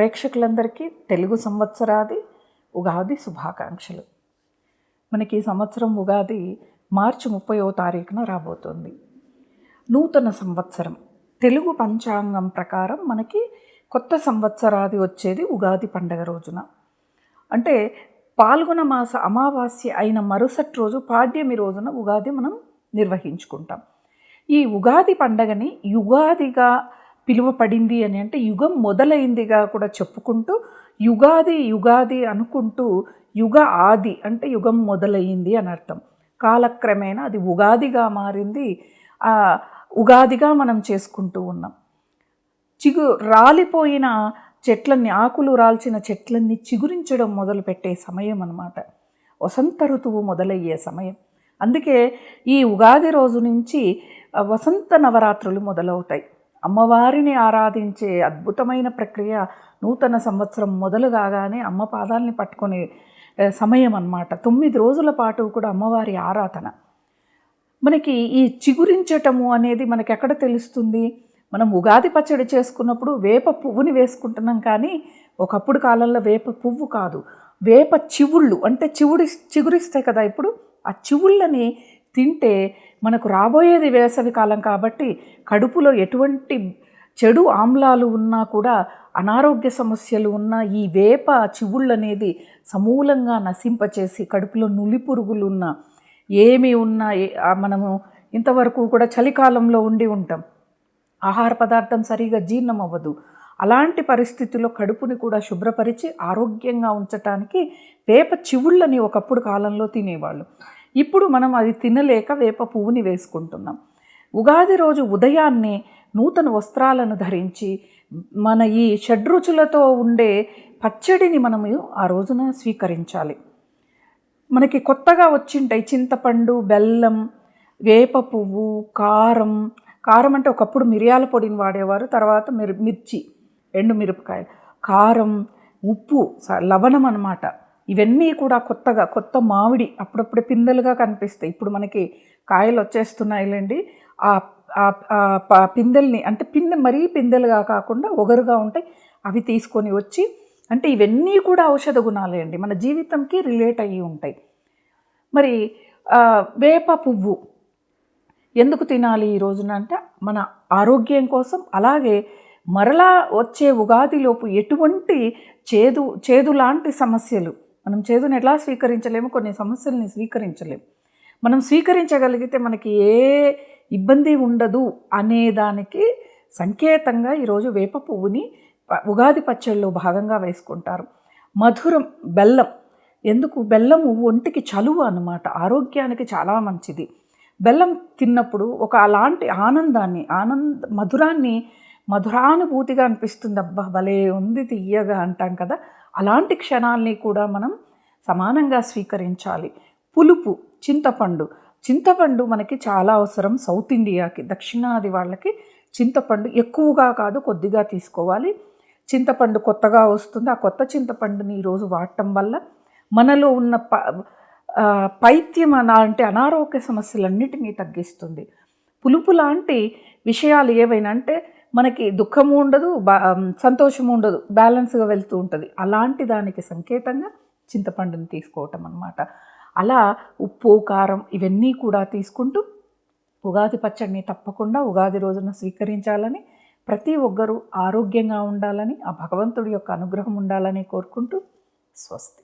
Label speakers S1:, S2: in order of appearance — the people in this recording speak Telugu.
S1: ప్రేక్షకులందరికీ తెలుగు సంవత్సరాది ఉగాది శుభాకాంక్షలు. మనకి ఈ సంవత్సరం ఉగాది మార్చి ముప్పయో తారీఖున రాబోతుంది. నూతన సంవత్సరం. తెలుగు పంచాంగం ప్రకారం మనకి కొత్త సంవత్సరాది వచ్చేది ఉగాది పండగ రోజున. అంటే పాల్గొన మాస అమావాస్య అయిన మరుసటి రోజు పాడ్యమి రోజున ఉగాది మనం నిర్వహించుకుంటాం. ఈ ఉగాది పండగని యుగాదిగా పిలువపడింది అని అంటే యుగం మొదలైందిగా కూడా చెప్పుకుంటూ యుగాది యుగాది అనుకుంటూ యుగ ఆది అంటే యుగం మొదలయ్యింది అని అర్థం. కాలక్రమేణా అది ఉగాదిగా మారింది. ఆ ఉగాదిగా మనం చేసుకుంటూ ఉన్నాం. చిగు రాలిపోయిన చెట్లన్నీ ఆకులు రాల్చిన చెట్లన్నీ చిగురించడం మొదలుపెట్టే సమయం అనమాట వసంత ఋతువు మొదలయ్యే సమయం. అందుకే ఈ ఉగాది రోజు నుంచి వసంత నవరాత్రులు మొదలవుతాయి. అమ్మవారిని ఆరాధించే అద్భుతమైన ప్రక్రియ నూతన సంవత్సరం మొదలు కాగానే అమ్మ పాదాలని పట్టుకునే సమయం అన్నమాట. తొమ్మిది రోజుల పాటు కూడా అమ్మవారి ఆరాధన. మనకి ఈ చిగురించటము అనేది మనకి ఎక్కడ తెలుస్తుంది? మనం ఉగాది పచ్చడి చేసుకున్నప్పుడు వేప పువ్వుని వేసుకుంటున్నాం కానీ ఒకప్పుడు కాలంలో వేప పువ్వు కాదు. వేప చివుళ్ళు అంటే చివుడి చిగురిస్తాయి కదా ఇప్పుడు? ఆ చివుళ్ళని తింటే మనకు రాబోయేది వేసవి కాలం కాబట్టి కడుపులో ఎటువంటి చెడు ఆమ్లాలు ఉన్నా కూడా అనారోగ్య సమస్యలు ఉన్న ఈ వేప చివుళ్ళు అనేది సమూలంగా నశింపచేసి కడుపులో నులి పురుగులు ఉన్న ఏమి ఉన్నా మనము ఇంతవరకు కూడా చలికాలంలో ఉండి ఉంటాం. ఆహార పదార్థం సరిగా జీర్ణం అవ్వదు అలాంటి పరిస్థితుల్లో కడుపుని కూడా శుభ్రపరిచి ఆరోగ్యంగా ఉంచటానికి వేప చివుళ్ళని ఒకప్పుడు కాలంలో తినేవాళ్ళు. ఇప్పుడు మనం అది తినలేక వేప పువ్వుని వేసుకుంటున్నాం. ఉగాది రోజు ఉదయాన్నే నూతన వస్త్రాలను ధరించి మన ఈ షడ్రుచులతో ఉండే పచ్చడిని మనము ఆ రోజున స్వీకరించాలి. మనకి కొత్తగా వచ్చింటాయి చింతపండు బెల్లం వేప పువ్వు కారం. కారం అంటే ఒకప్పుడు మిరియాల పొడిని వాడేవారు తర్వాత మిర్ మిర్చి ఎండు మిరపకాయలు. కారం ఉప్పు స- లవణం అన్నమాట. ఇవన్నీ కూడా కొత్తగా కొత్త మామిడి అప్పుడప్పుడే పిందెలుగా కనిపిస్తాయి. ఇప్పుడు మనకి కాయలు వచ్చేస్తున్నాయిలేండి ఆ పిందెల్ని అంటే పిందె మరీ పిందెలుగా కాకుండా ఒగరుగా ఉంటాయి. అవి తీసుకొని వచ్చి అంటే ఇవన్నీ కూడా ఔషధ గుణాలే అండి మన జీవితంకి రిలేట్ అయ్యి ఉంటాయి. మరి వేప పువ్వు ఎందుకు తినాలి ఈ రోజున అంటే మన ఆరోగ్యం కోసం అలాగే మరలా వచ్చే ఉగాదిలోపు ఎటువంటి చేదు చేదు లాంటి సమస్యలు మనం చేదుని ఎలా స్వీకరించలేము? కొన్ని సమస్యల్ని స్వీకరించలేము. మనం స్వీకరించగలిగితే మనకి ఏ ఇబ్బంది ఉండదు అనే దానికి సంకేతంగా ఈరోజు వేప పువ్వుని ఉగాది పచ్చళ్ళలో భాగంగా వేసుకుంటారు. మధురం బెల్లం. ఎందుకు? బెల్లం ఒంటికి చలువ అన్నమాట. ఆరోగ్యానికి చాలా మంచిది. బెల్లం తిన్నప్పుడు ఒక అలాంటి ఆనందాన్ని ఆనంద మధురాన్ని మధురానుభూతిగా అనిపిస్తుంది. అబ్బా భలే ఉంది తీయగా అంటాం కదా! అలాంటి క్షణాల్ని కూడా మనం సమానంగా స్వీకరించాలి. పులుపు చింతపండు. చింతపండు మనకి చాలా అవసరం సౌత్ ఇండియాకి దక్షిణాది వాళ్ళకి చింతపండు ఎక్కువగా కాదు కొద్దిగా తీసుకోవాలి. చింతపండు కొత్తగా వస్తుంది. ఆ కొత్త చింతపండుని ఈరోజు వాడటం వల్ల మనలో ఉన్న ప పైత్యం అలాంటి అనారోగ్య సమస్యలన్నిటినీ తగ్గిస్తుంది. పులుపు లాంటి విషయాలు ఏవైనా అంటే మనకి దుఃఖము ఉండదు బా సంతోషము ఉండదు బ్యాలెన్స్గా వెళ్తూ ఉంటుంది. అలాంటి దానికి సంకేతంగా చింతపండుని తీసుకోవటం అనమాట అలా ఉప్పు కారం ఇవన్నీ కూడా తీసుకుంటూ ఉగాది పచ్చడిని తప్పకుండా ఉగాది రోజున స్వీకరించాలని ప్రతి ఒక్కరూ ఆరోగ్యంగా ఉండాలని ఆ భగవంతుడి యొక్క అనుగ్రహం ఉండాలని కోరుకుంటూ స్వస్తి.